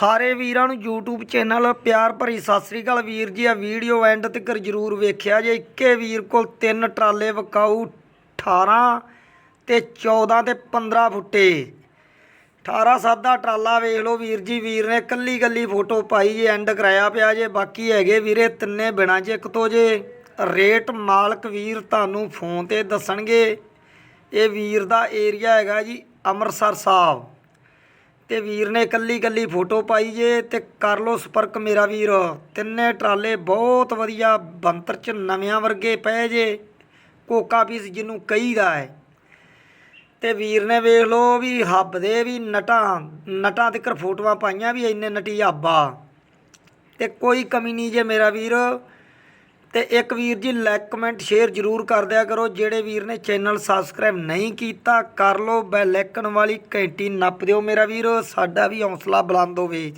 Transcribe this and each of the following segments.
ਸਾਰੇ ਵੀਰਾਂ ਨੂੰ YouTube ਚੈਨਲ ਪਿਆਰ ਭਰੀ ਸਤਿ ਸ੍ਰੀ ਅਕਾਲ ਵੀਰ ਜੀ ਆ ਵੀਡੀਓ ਐਂਡ ਤੱਕ ਜਰੂਰ ਵੇਖਿਆ ਜੇ। ਇੱਕੇ ਵੀਰ ਕੋਲ ਤਿੰਨ ਟਰਾਲੇ ਵਕਾਊ 18 ਤੇ 14 ਤੇ 15 ਫੁੱਟੇ। 18 ਸਾਦਾ ਟਰਾਲਾ ਵੇਖ ਲਓ ਵੀਰ ਜੀ, ਵੀਰ ਨੇ ਕੱਲੀ ਕੱਲੀ ਫੋਟੋ ਪਾਈ ਜੇ ਐਂਡ ਕਰਾਇਆ ਪਿਆ ਜੇ। ਬਾਕੀ ਹੈਗੇ ਵੀਰੇ ਤਿੰਨੇ ਬਿਨਾਂ ਜੇ ਇੱਕ ਤੋਂ ਜੇ। ਰੇਟ ਮਾਲਕ ਵੀਰ ਤੁਹਾਨੂੰ ਫੋਨ ਤੇ ਦੱਸਣਗੇ। ਇਹ ਵੀਰ ਦਾ ਏਰੀਆ ਹੈਗਾ ਜੀ ਅੰਮ੍ਰਿਤਸਰ ਸਾਹਿਬ। ਤੇ ਵੀਰ ਨੇ ਕੱਲੀ ਕੱਲੀ ਫੋਟੋ ਪਾਈ ਜੇ ਤੇ ਕਰ ਲੋ ਸੰਪਰਕ ਮੇਰਾ ਵੀਰ। ਤਿੰਨੇ ਟਰਾਲੇ ਬਹੁਤ ਵਧੀਆ ਬੰਤਰ ਚ ਨਵਿਆਂ ਵਰਗੇ ਪਏ ਜੇ। ਕੋਕਾ ਪੀਸ ਜਿਹਨੂੰ ਕਹੀਦਾ ਹੈ। ਤੇ ਵੀਰ ਨੇ ਵੇਖ ਲੋ ਵੀ ਹੱਬ ਦੇ ਵੀ ਨਟਾਂ ਨਟਾਂ ਤੱਕ ਫੋਟੋਆਂ ਪਾਈਆਂ ਵੀ ਇੰਨੇ ਨਟੀ ਹੱਬਾ ਤੇ ਕੋਈ ਕਮੀ ਨਹੀਂ ਜੇ ਮੇਰਾ ਵੀਰ। ਤੇ ਇੱਕ ਵੀਰ ਜੀ ਲਾਈਕ ਕਮੈਂਟ ਸ਼ੇਅਰ ਜਰੂਰ ਕਰ ਦਿਆ ਕਰੋ। ਜਿਹੜੇ ਵੀਰ ਨੇ ਚੈਨਲ ਸਬਸਕ੍ਰਾਈਬ ਨਹੀਂ ਕੀਤਾ, ਕਰ ਲਓ। ਬੈਲ ਆਈਕਨ ਵਾਲੀ ਘੰਟੀ ਨੱਪ ਦਿਓ ਮੇਰਾ ਵੀਰ। ਸਾਡਾ ਵੀ ਹੌਸਲਾ ਬੁਲੰਦ ਹੋਵੇ।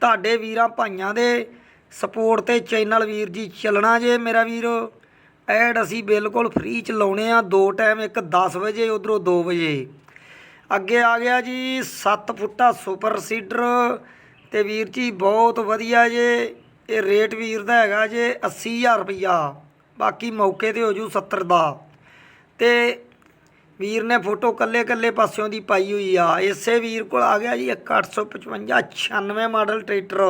ਤੁਹਾਡੇ ਵੀਰਾਂ ਭਾਈਆਂ ਦੇ ਸਪੋਰਟ ਤੇ ਚੈਨਲ ਵੀਰ ਜੀ ਚੱਲਣਾ ਜੇ ਮੇਰਾ ਵੀਰ। ਐਡ ਅਸੀਂ ਬਿਲਕੁਲ ਫ੍ਰੀ ਚਲਾਉਣੇ ਆ। ਦੋ ਟਾਈਮ ਇੱਕ 10 ਵਜੇ, ਉਧਰੋਂ 2 ਵਜੇ। ਅੱਗੇ ਆ ਗਿਆ ਜੀ 7 ਫੁੱਟਾ ਸੁਪਰ ਸੀਡਰ ਤੇ ਵੀਰ ਜੀ, ਬਹੁਤ ਵਧੀਆ ਜੇ। ਇਹ ਰੇਟ ਵੀਰ ਦਾ ਹੈਗਾ ਜੇ 80000 ਰੁਪਇਆ ਬਾਕੀ ਮੌਕੇ ਤੇ ਹੋ ਜੂ 70 ਦਾ। ਤੇ ਵੀਰ ਨੇ ਫੋਟੋ ਕੱਲੇ ਕੱਲੇ ਪਾਸਿਓਂ ਦੀ ਪਾਈ ਹੋਈ ਆ। ਇਸੇ ਵੀਰ ਕੋਲ ਆ ਗਿਆ ਜੀ ਇੱਕ 855 96 ਮਾਡਲ ਟਰੈਕਟਰ।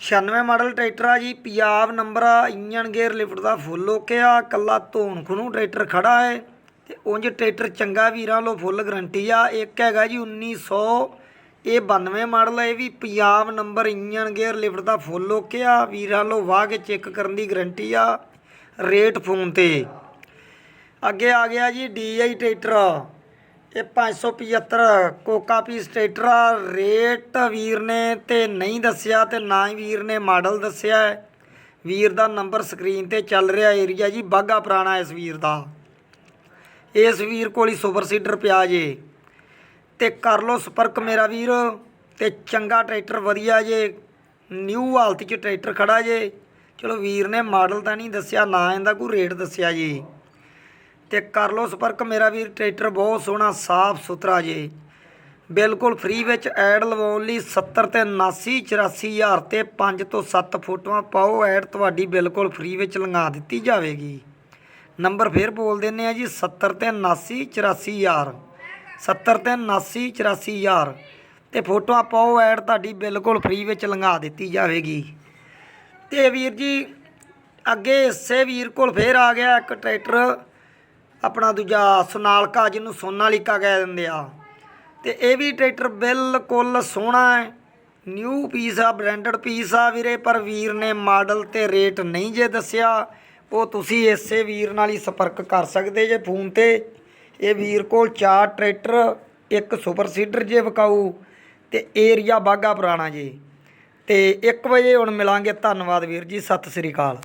96 ਮਾਡਲ ਟਰੈਕਟਰ ਆ ਜੀ, ਪੰਜਾਬ ਨੰਬਰ ਆ ਇੰਜਨ ਗੇਅਰ ਲਿਫਟ ਦਾ ਫੁੱਲ ਓਕੇ ਆ ਕੱਲਾ ਧੋਣ ਖੁਨੂੰ ਟਰੈਕਟਰ ਖੜਾ ਹੈ ਤੇ ਉਂਝ ਟਰੈਕਟਰ ਚੰਗਾ ਵੀਰਾਂ ਲੋ ਫੁੱਲ ਗਰੰਟੀ ਆ। ਇੱਕ ਹੈਗਾ ਜੀ 1900 ਇਹ 92 ਮਾਡਲ ਹੈ ਇਹ ਵੀ Punjab number engine gear lift ਦਾ ਫੁੱਲ ਓਕੇ ਆ। ਵੀਰਾਂ ਲੋ ਵਾਹ ਕੇ ਚੈੱਕ ਕਰਨ ਦੀ ਗਰੰਟੀ ਆ ਰੇਟ ਫੋਨ ਤੇ। ਅੱਗੇ ਆ ਗਿਆ ਜੀ ਡੀਆਈ ਟਰੈਕਟਰ। ਇਹ 575 ਕੋਕਾ ਪੀਸ ਟਰੈਕਟਰ ਆ। ਰੇਟ ਵੀਰ ਨੇ ਤੇ ਨਹੀਂ ਦੱਸਿਆ ਤੇ ਨਾ ਹੀ ਵੀਰ ਨੇ ਮਾਡਲ ਦੱਸਿਆ। ਵੀਰ ਦਾ ਨੰਬਰ ਸਕਰੀਨ ਤੇ ਚੱਲ ਰਿਹਾ ਏਰੀਆ ਜੀ ਬਾਗਾ ਪੁਰਾਣਾ ਇਸ ਵੀਰ ਦਾ। ਇਸ ਵੀਰ ਕੋਲ ਹੀ ਸੁਪਰ ਸੀਡਰ ਪਿਆ ਜੇ। ਤੇ ਕਰ ਲੋ ਸੰਪਰਕ ਮੇਰਾ ਵੀਰ ਤੇ ਚੰਗਾ ਟਰੈਕਟਰ ਵਧੀਆ ਜੇ ਨਿਊ ਹਾਲਤ 'ਚ ਟਰੈਕਟਰ ਖੜਾ ਜੇ। ਚਲੋ ਵੀਰ ਨੇ ਮਾਡਲ ਤਾਂ ਨਹੀਂ ਦੱਸਿਆ, ਨਾ ਇਹਦਾ ਕੋਈ ਰੇਟ ਦੱਸਿਆ ਜੀ। ਤੇ ਕਰ ਲੋ ਸੰਪਰਕ ਮੇਰਾ ਵੀਰ, ਟਰੈਕਟਰ ਬਹੁਤ ਸੋਹਣਾ, ਸਾਫ਼ ਸੁਥਰਾ ਜੇ। ਬਿਲਕੁਲ ਫ੍ਰੀ ਵਿੱਚ ਐਡ ਲਵਾਉਣ ਲਈ 70 ਤੇ 79 84000 ਤੇ 5 ਤੋਂ 7 ਫੋਟੋਆਂ ਪਾਓ। ਐਡ ਤੁਹਾਡੀ ਬਿਲਕੁਲ ਫ੍ਰੀ ਵਿੱਚ ਲੰਘਾ ਦਿੱਤੀ ਜਾਵੇਗੀ। ਨੰਬਰ ਫੇਰ ਬੋਲ ਦਿੰਨੇ ਆ ਜੀ 70 ਤੇ 79 84000 70 ਤੇ 79 84000 ਤੇ ਫੋਟੋਆਂ ਪਾਓ ਐਡ ਤੁਹਾਡੀ ਬਿਲਕੁਲ ਫ੍ਰੀ ਵਿੱਚ ਲੰਘਾ ਦਿੱਤੀ ਜਾਵੇਗੀ। ਤੇ ਵੀਰ ਜੀ, ਅੱਗੇ ਇਸੇ ਵੀਰ ਕੋਲ ਫੇਰ ਆ ਗਿਆ ਇੱਕ ਟਰੈਕਟਰ। ਆਪਣਾ ਦੂਜਾ ਸੋਨਾਲਕਾ, ਜਿਹਨੂੰ ਸੋਨਾਲੀਕਾ ਕਹਿ ਦਿੰਦੇ ਆ। ਤੇ ਇਹ ਵੀ ਟਰੈਕਟਰ ਬਿਲਕੁਲ ਸੋਹਣਾ ਹੈ। ਨਿਊ ਪੀਸ ਆ ਬ੍ਰਾਂਡਡ ਪੀਸ ਆ ਵੀਰੇ, ਪਰ ਵੀਰ ਨੇ ਮਾਡਲ ਤੇ ਰੇਟ ਨਹੀਂ ਜੇ ਦੱਸਿਆ। ਉਹ ਤੁਸੀਂ ਇਸੇ ਵੀਰ ਨਾਲ ਹੀ ਸੰਪਰਕ ਕਰ ਸਕਦੇ ਜੇ ਫੋਨ ਤੇ। ਇਹ ਵੀਰ ਕੋਲ ਚਾਰ ਟਰੈਕਟਰ, ਇੱਕ ਸੁਪਰ ਸੀਡਰ ਜੇ ਵਿਕਾਊ ਤੇ ਏਰੀਆ ਬਾਗਾ ਪੁਰਾਣਾ ਜੀ। ਤੇ 1 ਵਜੇ ਹੁਣ ਮਿਲਾਂਗੇ ਧੰਨਵਾਦ ਵੀਰ ਜੀ, ਸਤਿ ਸ੍ਰੀ ਅਕਾਲ।